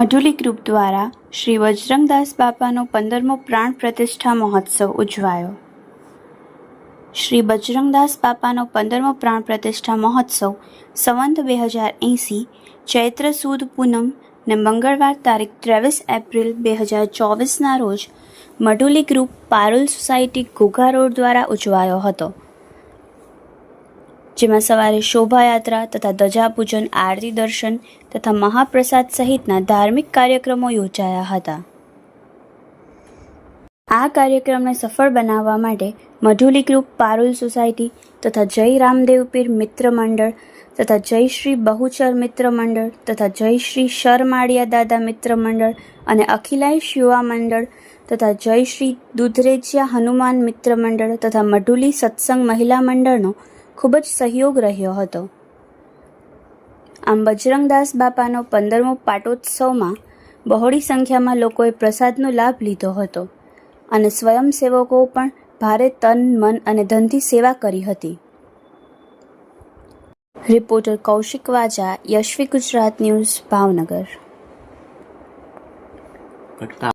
મઢુલી group દ્વારા શ્રી બજરંગદાસ બાપાનો પંદરમો પ્રાણ પ્રતિષ્ઠા મહોત્સવ ઉજવાયો. શ્રી બજરંગદાસ બાપાનો પંદરમો પ્રાણ પ્રતિષ્ઠા મહોત્સવ સંવંત બે હજાર એંસી ચૈત્ર સુદ પૂનમ ને મંગળવાર તારીખ ત્રેવીસ એપ્રિલ બે હજાર ચોવીસના રોજ મઢુલી group Parul society Ghogha road દ્વારા ઉજવાયો હતો. જેમાં સવારે શોભાયાત્રા તથા ધજાપૂજન, આરતી દર્શન તથા મહાપ્રસાદ સહિતના ધાર્મિક કાર્યક્રમો યોજાયા હતા. આ કાર્યક્રમને સફળ બનાવવા માટે મધુલી ગ્રુપ, પારુલ સોસાયટી તથા જય રામદેવ પીર મિત્ર મંડળ તથા જય શ્રી બહુચર મિત્ર મંડળ તથા જય શ્રી શરમાળિયા દાદા મિત્ર મંડળ અને અખિલાઈશ યુવા મંડળ તથા જય શ્રી દુધરેજિયા હનુમાન મિત્ર મંડળ તથા મઢુલી સત્સંગ મહિલા મંડળનો ખૂબ જ સહયોગ રહ્યો હતો. આમ બજરંગદાસ બાપાનો પંદરમો પાટોત્સવમાં બહોળી સંખ્યામાં લોકોએ પ્રસાદનો લાભ લીધો હતો અને સ્વયંસેવકો પણ ભારે તન, મન અને ધનથી સેવા કરી હતી. Reporter Kaushik Vaja, Yashvi Gujarat news, Bhavnagar.